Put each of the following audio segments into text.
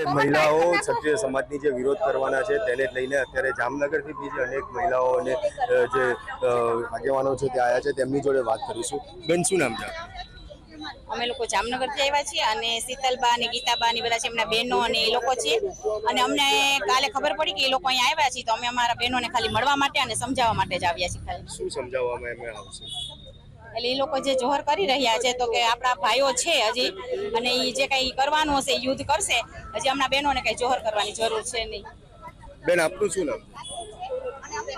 જે મહિલાઓ ક્ષત્રિય સમાજની જે વિરોધ કરવાના છે તેને લઈને અત્યારે જામનગરથી બીજી અનેક મહિલાઓ અને જે આગેવાનો છે તે આવ્યા છે તેમની જોડે વાત કરીશું. બેન શું નામ છે અમે લોકો જામનગરથી આવ્યા છીએ અને શીતલબા અને ગીતાબા ને બધા છે એમના બહેનો અને એ લોકો છે અને અમને કાલે ખબર પડી કે એ લોકો અહીંયા આવ્યા છે તો અમે અમારા બહેનોને ખાલી મળવા માટે અને સમજાવવા માટે જ આવ્યા છીએ ખાલી. શું સમજાવવામાં એમને આવશે? એટલે એ લોકો જે જોહર કરી રહ્યા છે તો કે આપણા ભાઈઓ છે હજી અને એ જે કંઈ કરવાનું હશે યુદ્ધ કરશે હજી હમણાં બહેનોને કંઈ જોહર કરવાની જરૂર છે નહીં. બેન આપનું શું નામ?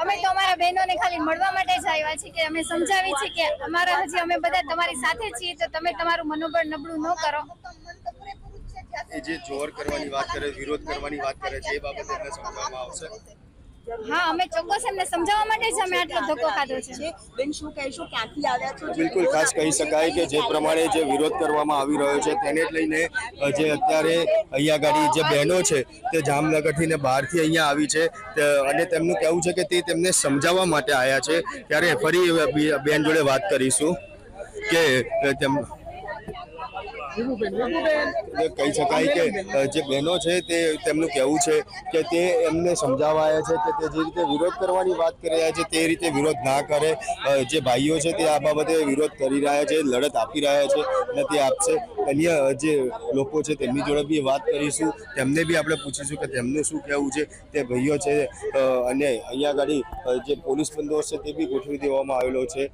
અમે તો અમારા બહેનોને ખાલી મળવા માટે જ આવ્યા છીએ કે અમે સમજાવી છીએ કે અમારા હજી અમે બધા તમારી સાથે છીએ તો તમે તમારું મનોબળ નબળું ન કરો. એ જે જોર કરવાની વાત કરે વિરોધ કરવાની વાત કરે છે એ બાબતે એમને સમજાવવામાં આવશે. હા અમે ચોક્કસ એમને સમજાવવા માટે જ અમે આટલો ધક્કો ખાધો છે. બેન શું કહેશો? ક્યાંથી આવ્યા છો? બિલકુલ ખાસ કહી શકાય કે જે પ્રમાણે જે વિરોધ કરવામાં આવી રહ્યો છે તેને લઈને જે અત્યારે અહીંયા ગાડી જે બહેનો છે તે જામનગરથી ને બહારથી અહીંયા આવી છે. અને તેમનું કહેવું છે કે તે તેમને સમજાવવા માટે આવ્યા છે. ત્યારે ફરી બેન જોડે વાત કરીશું કે તેમ કહી શકાય કે જે બહેનો છે તે તેમનું કહેવું છે કે તે એમને સમજાવાયા છે કે તે જે રીતે વિરોધ કરવાની વાત કરી રહ્યા છે તે રીતે વિરોધ ના કરે. જે ભાઈઓ છે તે આ બાબતે વિરોધ કરી રહ્યા છે, લડત આપી રહ્યા છે અને તે આપશે. અન્ય જે લોકો છે તેમની જોડે બી વાત કરીશું. તેમને બી આપણે પૂછીશું કે તેમનું શું કહેવું છે. તે ભાઈઓ છે અને અહીંયા આગળ જે પોલીસ બંદોબસ્ત છે તે બી ગોઠવી દેવામાં આવેલો છે.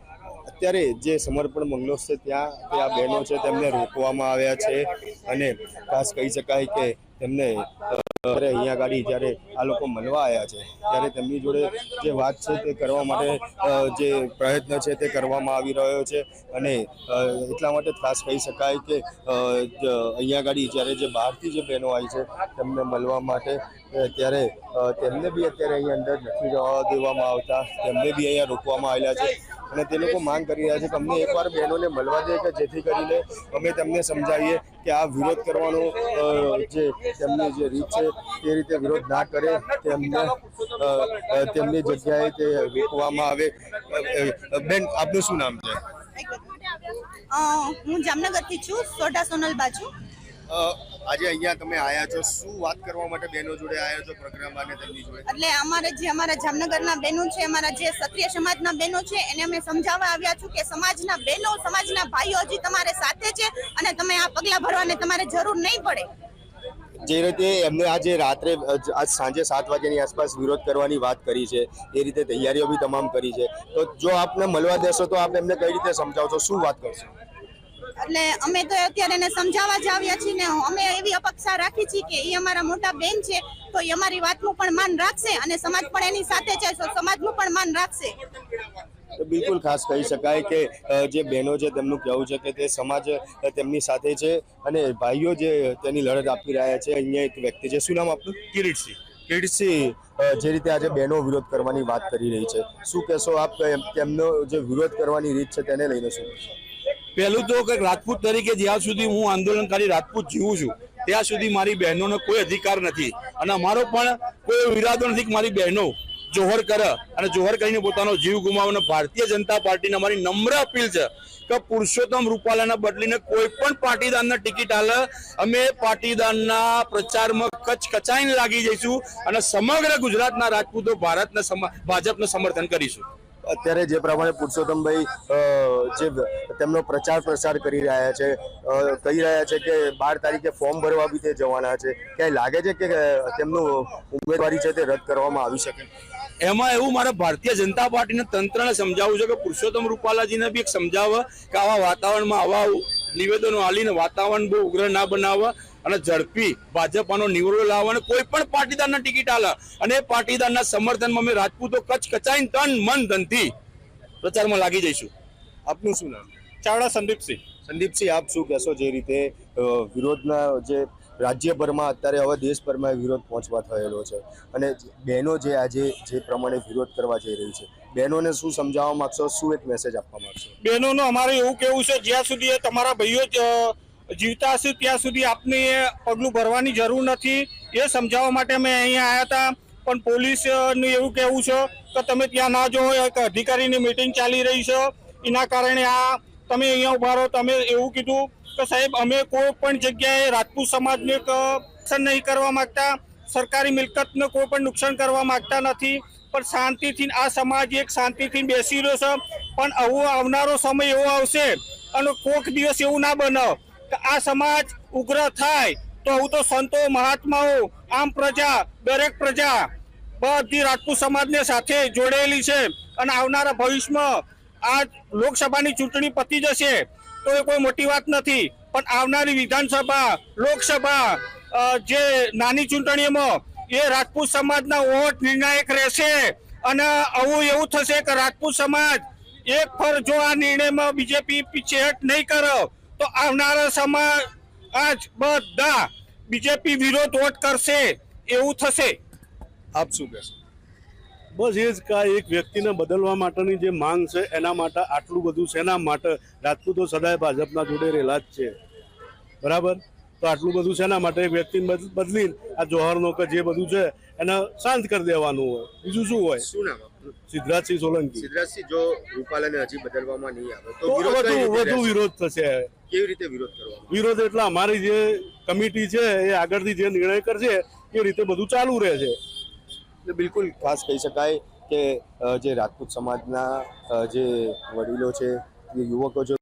અત્યારે જે સમર્પણ મંગલોસ છે ત્યાં તે આ બહેનો છે તેમને રોકવામાં આવ્યા છે અને ખાસ કહી શકાય કે તેમને ત્યારે અહીંયા ગાડી જ્યારે આ લોકો મળવા આવ્યા છે, ત્યારે તેમની જોડે જે વાત છે તે કરવા માટે જે પ્રયત્ન છે તે કરવામાં આવી રહ્યો છે અને એટલા માટે ખાસ કહી શકાય કે અહીંયા ગાડી જ્યારે જે બહારથી જે બહેનો આવી છે તેમને મળવા માટે ત્યારે તેમને બી અત્યારે અહીંયા અંદર નથી જવા દેવામાં આવતા, તેમને બી અહીંયા રોકવામાં આવેલા છે. અને તે લોકો માંગ કરી રહ્યા છે કે અમને એકવાર બહેનોને મળવા દે કે જેથી કરીને અમે તેમને સમજાવીએ કે આ વિરોધ કરવાનો જે તેમની જે રીત છે, તે રીતે વિરોધ ના કરે, તેમને તેમની જગ્યાએ તે રોકવામાં આવે. બેન, આપનું શું નામ છે? હું જામનગરથી છું, સોઢા સોનલ બાજુ. આજે અહીંયા તમે આવ્યા છો. શું વાત કરવા માટે બહેનો જોડે આવ્યા છો પ્રોગ્રામ અને તેમની જોડે? એટલે અમારે જે અમારા જામનગરના બહેનો છે અમારા જે ક્ષત્રિય સમાજના બહેનો છે એને અમે સમજાવવા આવ્યા છું કે સમાજના બહેનો સમાજના ભાઈઓ હજી તમારે સાથે છે અને તમે આ પગલા ભરવાની તમારે જરૂર નહીં પડે. જે રીતે એમને આજે રાત્રે આજ સાંજે સાત વાગ્યાની આસપાસ વિરોધ કરવાની વાત કરી છે એ રીતે તૈયારીઓ બી તમામ કરી છે. તો જો આપને મળવા દેશો તો આપ એમને કઈ રીતે સમજાવશો? શું વાત કરશો? એટલે અમે તો અત્યારે એને સમજાવવા જ આવ્યા છીએ ને અમે એવી અપેક્ષા રાખી છીએ કે એ અમારા મોટા બેન છે તો એ અમારી વાતનું પણ માન રાખશે અને સમાજ પણ એની સાથે છે તો સમાજનું પણ માન રાખશે. તો બિલકુલ ખાસ કહી શકાય કે જે બહેનો છે તેમનું કહેવું છે કે તે સમાજ તેમની સાથે છે અને ભાઈઓ જે તેની લડત આપી રહ્યા છે અહીંયા એક વ્યક્તિ છે. શું નામ આપનું? કિરીટસિંહ. કિરીટસિંહ જે રીતે આજે બહેનો વિરોધ કરવાની વાત કરી રહી છે. શું કહેશો આપ તેમનો જે વિરોધ કરવાની રીત છે તેને લઈને શું કહેશો? પહેલું તો કે રાજપૂત તરીકે જ્યાં સુધી હું આંદોલનકારી રાજપૂત જીવું છું, ત્યાં સુધી મારી બહેનોનો કોઈ અધિકાર નથી. અને અમારો પણ કોઈ વિરાદો નથી કે મારી બહેનો જોહર કરે અને જોહર કરીને પોતાનો જીવ ગુમાવે ભારતીય જનતા પાર્ટીને અમારી નમ્ર અપીલ છે કે પુરુષોત્તમ રૂપાલાના બદલીને કોઈ પણ પાટીદારના ટિકિટ આલે અમે પાટીદારના પ્રચારમાં કચ કચાઈને લાગી જઈશું અને સમગ્ર ગુજરાતના રાજપૂતો ભારતને ભાજપને સમર્થન કરીશું. અત્યારે જે પ્રમાણે પુરુષોત્તમભાઈ જે તેમનો પ્રચાર પ્રસાર કરી રહ્યા છે કહી રહ્યા છે કે બાર તારીખે ફોર્મ ભરવા બી તે જવાના છે. ક્યાંય લાગે છે કે તેમનું ઉમેદવારી છે તે રદ કરવામાં આવી શકે? એમાં એવું મારે ભારતીય જનતા પાર્ટીને તંત્રને સમજાવવું છે કે પુરુષોત્તમ રૂપાલાજીને બી એક સમજાવે, કે આવા વાતાવરણમાં આવા નિવેદનો આલીને વાતાવરણ બહુ ઉગ્ર ના બનાવે અને ઝડપી ભાજપાનો નિવડો લાવવા અને કોઈ પણ પાટીદારના ટિકિટ આલા. અને પાટીદારના સમર્થનમાં અમે રાજપૂતો કચ્છ કચાઈને તન મન ધનથી પ્રચારમાં લાગી જઈશું. આપનું શું નામ? ચાવડા સંદીપસિંહ. સંદીપસિંહ આપ શું કહેશો જે રીતે વિરોધના જે રાજ્યભરમાં અત્યારે હવે દેશભરમાં વિરોધ પહોંચવા થયેલો છે? અને બહેનો જે આજે જે પ્રમાણે વિરોધ કરવા જઈ રહી છે બહેનોને શું સમજાવવા માંગશો? શું એક મેસેજ આપવા માંગશો? બહેનોનું અમારે એવું કેવું છે જ્યાં સુધી તમારા ભાઈઓ જીવતા હશે ત્યાં સુધી આપને એ પગલું ભરવાની જરૂર નથી. એ સમજાવવા માટે અમે અહીંયા આવ્યા હતા. પણ પોલીસનું એવું કહેવું છે કે તમે ત્યાં ના જો એક અધિકારીની મિટિંગ ચાલી રહી છે. એના કારણે આ તમે અહીંયા ઊભા રહો તમે એવું કીધું કે સાહેબ, અમે કોઈ પણ જગ્યાએ રાજપૂત સમાજને નુકસાન નહીં કરવા માંગતા. સરકારી મિલકતને કોઈ પણ નુકસાન કરવા માંગતા નથી. પણ શાંતિથી આ સમાજ એક શાંતિથી બેસી રહ્યો છે. પણ આવો આવનારો સમય એવો આવશે અને કોક દિવસ એવું ના બને કે આ સમાજ ઉગ્ર થાય. તો આવું તો સંતો, મહાત્માઓ, આમ પ્રજા, દરેક પ્રજા બધી રાજપૂત સમાજને સાથે જોડેલી છે અને આવનારા ભવિષ્યમાં આ લોકસભાની ચૂંટણી પતી જશે તો એ કોઈ મોટી વાત નથી. પણ આવનારી વિધાનસભા, લોકસભા જે નાની ચૂંટણીમાં એ રાજપૂત સમાજના વોટ નિર્ણાયક રહેશે અને આવું એવું થશે કે રાજપૂત સમાજ એક ફર જો આ નિર્ણયમાં બીજેપી પીછેહટ નહીં કરો, તો આવનારા સમાજ આજ બધા બીજેપી વિરોધ વોટ કરશે. એવું થશે. આપ શું કહેશો? બસ એ જ કા એક વ્યક્તિને બદલવા માટેની જે માંગ છે એના માટે આટલું બધું શેના માટે રાજપૂતો સદાય ભાજપના જોડે રહેલા જ છે. બરાબર? તો આટલું બધું શેના માટે એક વ્યક્તિને બદલીને આ જોહરનો કે જે બધું છે એને શાંત કરી દેવાનું હોય. બીજું શું હોય? શું નામ સિદ્ધરાજસિંહ સોલંકી. સિદ્ધરાજસિંહ જો રૂપાલાને હજી બદલવામાં નહીં આવે તો વધુ વધુ વિરોધ થશે. કેવી રીતે વિરોધ કરવાનો? વિરોધ એટલે અમારી જે કમિટી છે એ આગળથી જે નિર્ણય કરશે એ રીતે બધું ચાલુ રહે છે એટલે બિલકુલ ખાસ કહી શકાય કે જે રાજપૂત સમાજના જે વડીલો છે યુવકો છે